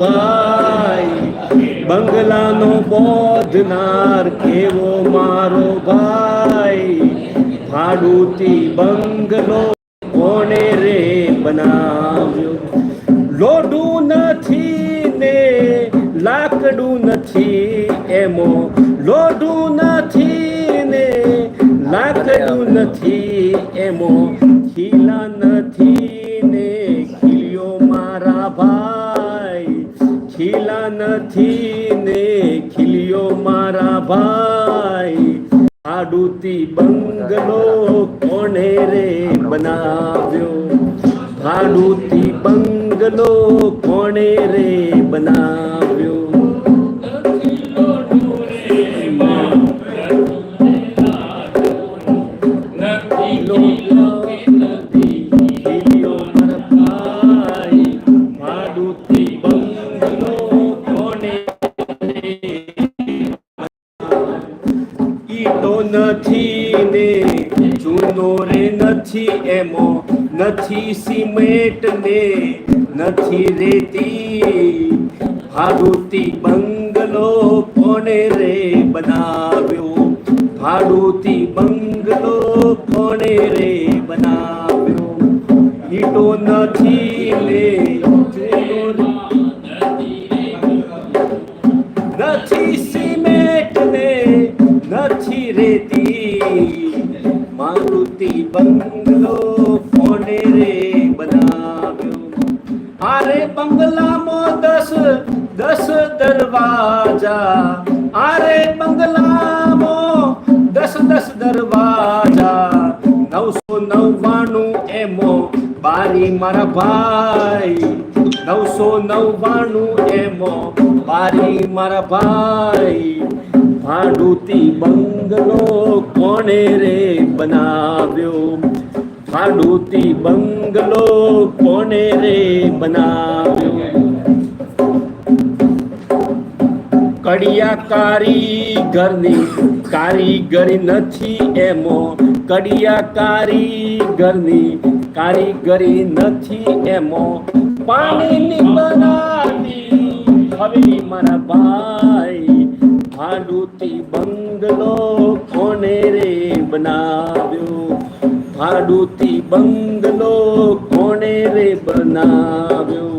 ભાઈ, બંગલાનો બોધનાર કેવો મારો ભાઈ? ભાડુતી બંગલો કોણે રે બનાવ્યો? લોઢું નથી ને લાકડું નથી એમો? લોઢું નથી ને લાકડું નથી એમો? ખીલા નથી ને ખીલ્યો મારા ભાઈ? ખીલા નથી ને ખીલ્યો મારા ભાઈ. ભાડુતી બંગલો કોણે રે બનાવ્યો? ભાડુતી બંગલો કોણે રે બનાવ્યો? નથી ને ચૂનો રે નથી એમો, નથી સિમેન્ટ ને નથી રેતી. ભાડુતી બંગલો કોણે રે બનાવ્યો? ભાડુતી બંગલો કોણે રે બનાવ્યો? ઈટો નથી ને નથી રેતી. મારુતિ બંગલો કોને રે બનાવ્યો. આરે બંગલામાં દસ દસ દરવાજા. આરે બંગલામાં દસ દસ દરવાજા. નવસો નવ્વાણું એમો બારી મારા ભાઈ. નવસો નવ્વાણું એમો બારી મારા ભાઈ. ભાડુતી બંગલો કોણે રે બનાવ્યો? ભાડુતી બંગલો કોણે રે બનાવ્યો? કડિયા કારીગરની કારીગરી નથી એમો. કડિયા કારીગરની કારીગરી નથી એમો. પાણીની બનાવી, હવે મારા ભાઈ ભાડુતી બંગલો કોને રે બનાવ્યો? ભાડુતી બંગલો કોને રે બનાવ્યો?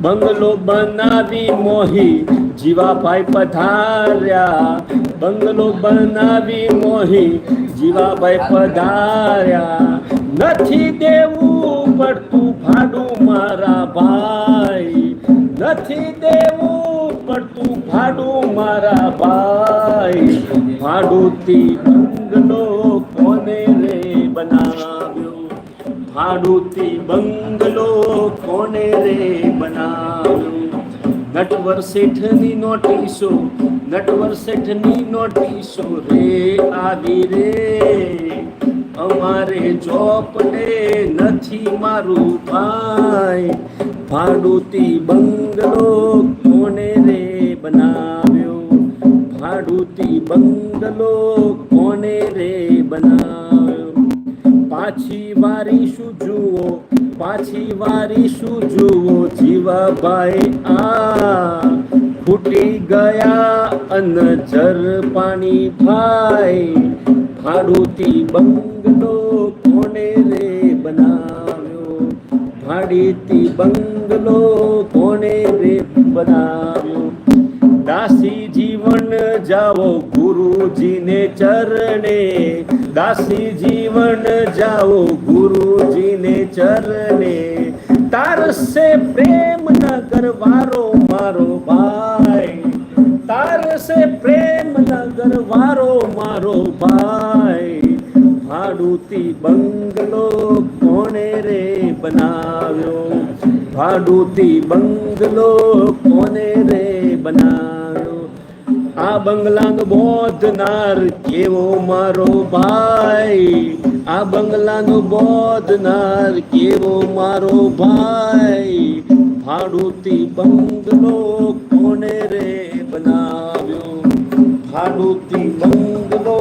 બંગલો બનાવી મોહી જીવાભાઈ પધાર્યા. બંગલો બનાવી મોહી જીવાભાઈ પધાર્યા. નથી દેવું પડતું ભાડું મારા ભાઈ. નથી દેવું ભાડું મારા ભાઈ. ભાડુતી બંગલો કોને રે બનાવ્યો? ભાડુતી બંગલો કોને રે બનાવ્યો? નટવર શેઠની નોટિસો, નટવર શેઠની નોટિસો રે આવી રે. અમારે ચોપડે નથી મારું ભાઈ. ભાડુતી બંગલો કોને રે બનાવ્યો? ભાડુતી બંગલો કોને રે બનાવ્યો? પાછી વારી શું જુઓ? પાછી વારી શું જુઓ? જીવાભાઈ આ ફૂટી ગયા અનજર પાણી ભાઈ. ભાડુતી બંગલો કોને રે બનાવ્યો? ભાડીતી બંગલો કોને રે બનાવ્યો? દાસી જીવન જાઓ ગુરુજીને ચરણે. દાસી જીવન જાઓ ગુરુજીને ચરણે. તારસે પ્રેમ ન કરવારો મારો ભાઈ. તારસે પ્રેમ ન વારો મારો ભાઈ. ભાડુતી બંગલો કોણે રે બનાવ્યો? ભાડુતી બંગલો કોને રે બનાવ્યો? આ બંગલાનો બોધનાર કેવો મારો ભાઈ? આ બંગલાનો બોધનાર કેવો મારો ભાઈ? ભાડુતી બંગલો કોને રે બનાવ્યો? ભાડુતી બંગલો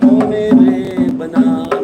કોને રે બનાવ્યો?